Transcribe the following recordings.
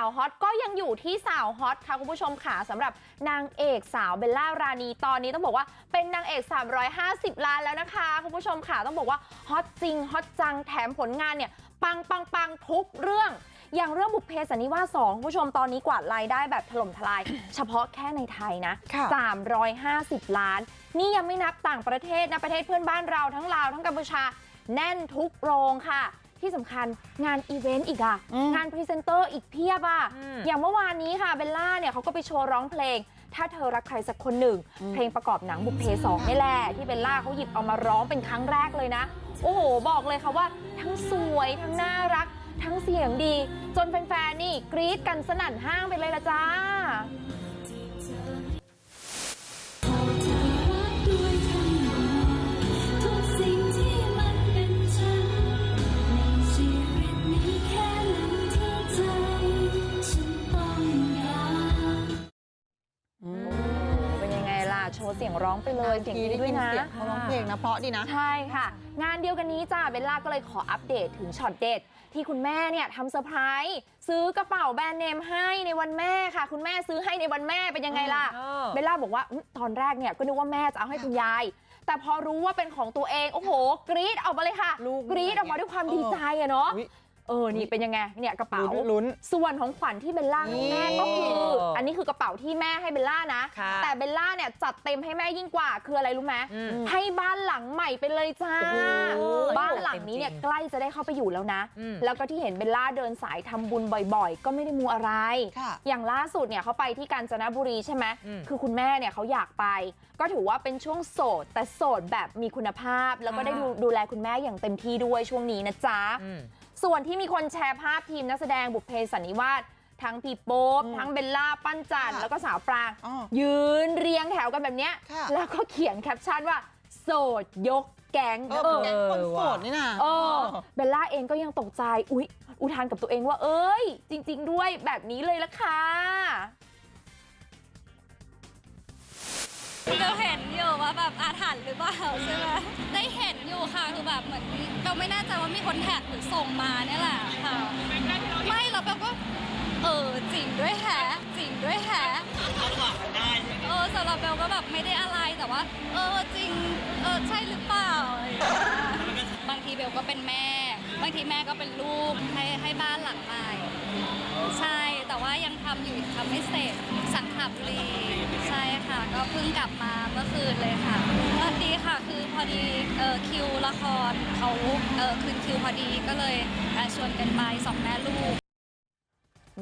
าวฮอตก็ยังอยู่ที่สาวฮอตค่ะคุณผู้ชมค่ะสำหรับนางเอกสาวเบลล่ารานีตอนนี้ต้องบอกว่าเป็นนางเอก 350 ล้านแล้วนะคะคุณผู้ชมค่ะต้องบอกว่าฮอตจริงฮอตจังแถมผลงานเนี่ยปังปังปังทุกเรื่อง อย่างเรื่องบุพเพสันนิวาสสองคุณผู้ชมตอนนี้กวาดรายได้แบบถล่มทลาย เฉพาะแค่ในไทยนะค่ะ350 ล้าน นี่ยังไม่นับต่างประเทศนะประเทศเพื่อนบ้านเราทั้งลาวทั้งกัมพูชา แน่นทุกโรงค่ะ ที่สำคัญงานอีเวนต์อีกอะอืมงานพรีเซนเตอร์อีกเพียบอะอืมอย่างเมื่อวานนี้ค่ะเบลล่าเนี่ยเขาก็ไปโชว์ร้องเพลง ถ้าเธอรักใครสักคนหนึ่ง เพลงประกอบหนังบุพเพสองนี่แหละที่เบลล่าเขาหยิบเอามาร้องเป็นครั้งแรกเลยนะ โอ้โห บอกเลยค่ะว่า ทั้งสวยทั้งน่ารัก ทั้งเสียงดี จนแฟนๆนี่กรี๊ดกันสนั่นห้างไปเลยละจ้า สียงร้องไปเลยเสียงดีด้วยนะเสียงเขาร้องเพลงนะเพราะดีนะใช่ค่ะ งานเดียวกันนี้จ้าเบลล่าก็เลยขออัปเดตถึงช็อตเด็ดที่คุณแม่เนี่ยทำเซอร์ไพรส์ซื้อกระเป๋าแบรนด์เนมให้ในวันแม่ค่ะ คุณแม่ซื้อให้ในวันแม่เป็นยังไงล่ะเออเบลล่าบอกว่าอื้อตอนแรกเนี่ยก็นึกว่าแม่จะเอาให้คุณยาย แต่พอรู้ว่าเป็นของตัวเองโอ้โห กรี๊ดออกมาเลยค่ะลูกกรี๊ดออกมาด้วยความดีใจอะเนาะอุ๊ยเออนี่เป็นยังไงเนี่ยกระเป๋าลุ้นลุ้นส่วนของขวัญที่เบลล่าให้แม่ก็คือนี่ อันนี้คือกระเป๋าที่แม่ให้เบลล่านะค่ะแต่เบลล่าเนี่ยจัดเต็มให้แม่ยิ่งกว่าคืออะไรรู้ไหมอืมให้บ้านหลังใหม่ไปเลยจ้าโอ้โหบ้านหลังนี้เนี่ยจริงๆใกล้จะได้เข้าไปอยู่แล้วนะอืมแล้วก็ที่เห็นเบลล่าเดินสายทำบุญบ่อยๆ ก็ไม่ได้มูอะไรค่ะอย่างล่าสุดเนี่ยเขาไปที่กาญจนบุรีใช่ไหมอืมคือคุณแม่เนี่ยเขาอยากไป ก็ถือว่าเป็นช่วงโสด แต่โสดแบบมีคุณภาพ แล้วก็ได้ดูดูแลคุณแม่อย่างเต็มที่ด้วยช่วงนี้นะจ๊ะอืมส่วนที่มีคนแชร์ภาพทีมนักแสดงบุพเพสันนิวาส ทั้งพี่โป๊ปอืมทั้งเบลล่าปั้นจันทร์ค่ะแล้วก็สาวปรางอ๋อยืนเรียงแถวกันแบบเนี้ยค่ะแล้วก็เขียนแคปชั่นว่าโสดยกแก๊งเออเป็นแก๊งคนโสดนี่นะเออเบลล่าเองก็ยังตกใจอุ๊ยอุทานกับตัวเองว่า เอ้ย จริง ๆ ด้วยแบบนี้เลยละค่ะเบลเห็นอยู่ว่าแบบอาถรรพ์หรือเปล่าใช่ไหมได้เห็นอยู่ค่ะคือแบบเหมือนเบลไม่แน่ใจว่ามีคนแท็กหรือส่งมาเนี่ยแหละค่ะ ไม่แล้วเบลก็ เออจริงด้วยแฮะจริงด้วยแฮะเออสำหรับเบลก็แบบไม่ได้อะไรแต่ว่า เออจริงเออใช่หรือเปล่าอะไรอย่างเงี้ยบางทีเบลก็เป็นแม่ บางทีแม่ก็เป็นลูกให้ให้บ้านหลังใหม่ใช่แต่ว่ายังทำอยู่ทำไม่เสร็จสังขบุรีใช่ค่ะ ก็เพิ่งกลับมาเมื่อคืนเลยค่ะก็ดีค่ะคือพอดีเออคิวละครเขาเออคืนคิวพอดีก็เลยเอ่อชวนกันไปสองแม่ลูก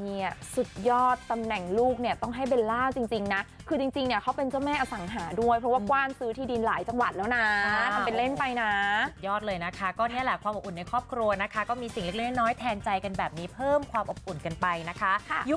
เนี่ยสุดยอดตำแหน่งลูกเนี่ยต้องให้เบลล่าจริง ๆ นะ คือจริง ๆ เนี่ยเขาเป็นเจ้าแม่อสังหาด้วย เพราะว่ากว้านซื้อที่ดินหลายจังหวัดแล้วนะอ่าทำเป็นเล่นไปนะ ยอดเลยนะคะ ก็เนี่ยแหละความอบอุ่นในครอบครัวนะคะ ก็มีสิ่งเล็กๆน้อยๆแทนใจกันแบบนี้เพิ่มความอบอุ่นกันไปนะคะค่ะยุค